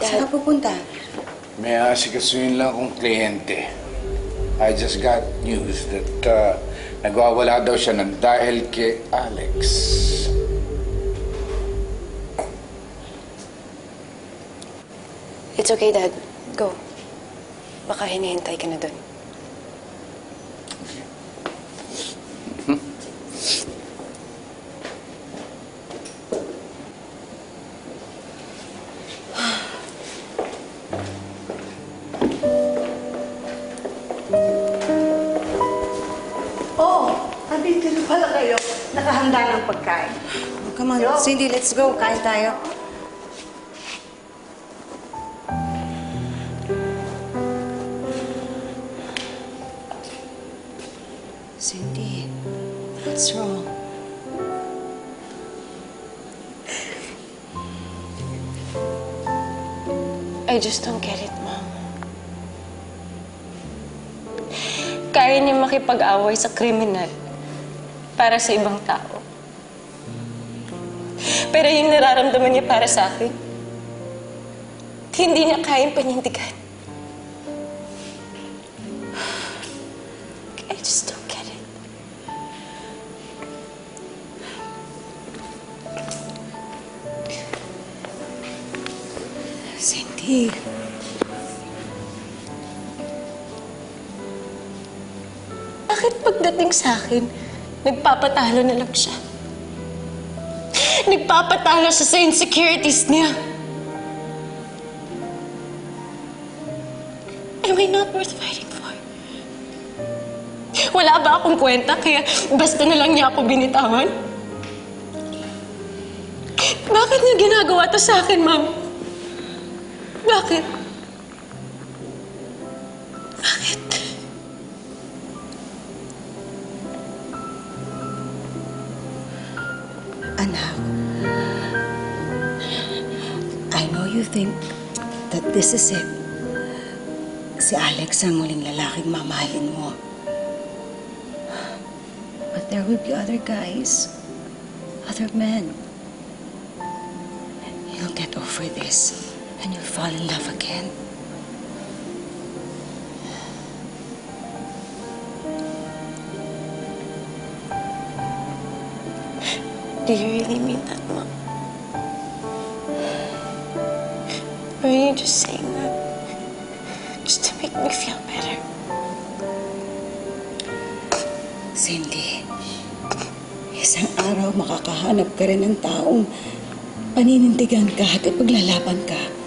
Saan ka pupunta? May asikasuhin lang akong kliyente. I just got news that uh, nagwawala daw siya ng dahil kay Alex. It's okay, Dad. Go. Baka hinihintay ka na dun. Oh, andito na pala kayo. Nakahanda ng pagkain. Oh, come on, Cindy, let's go. Kain tayo. Cindy, what's wrong? I just don't get it, Mom. Kaya niya makipag-away sa kriminal para sa ibang tao. Pero yung nararamdaman niya para sa akin, hindi niya kayang panindigan. I just don't get it. Cindy. Bakit pagdating sa akin, nagpapatalo na lang siya? Nagpapatalo siya sa insecurities niya. Am I not worth fighting for? Wala ba akong kwenta kaya basta na lang niya ako binitawan? Bakit niya ginagawa to sa akin, Ma'am? Bakit? Bakit? Anak, I know you think that this is it. Si Alex ang muling lalaking mamahalin mo. But there will be other guys, other men. You'll get over this and you'll fall in love again. Do you really mean that, Mom? Or are you just saying that just to make me feel better? Cindy, isang araw makakahanap ka rin ng taong paninindigan ka at ipaglalaban ka.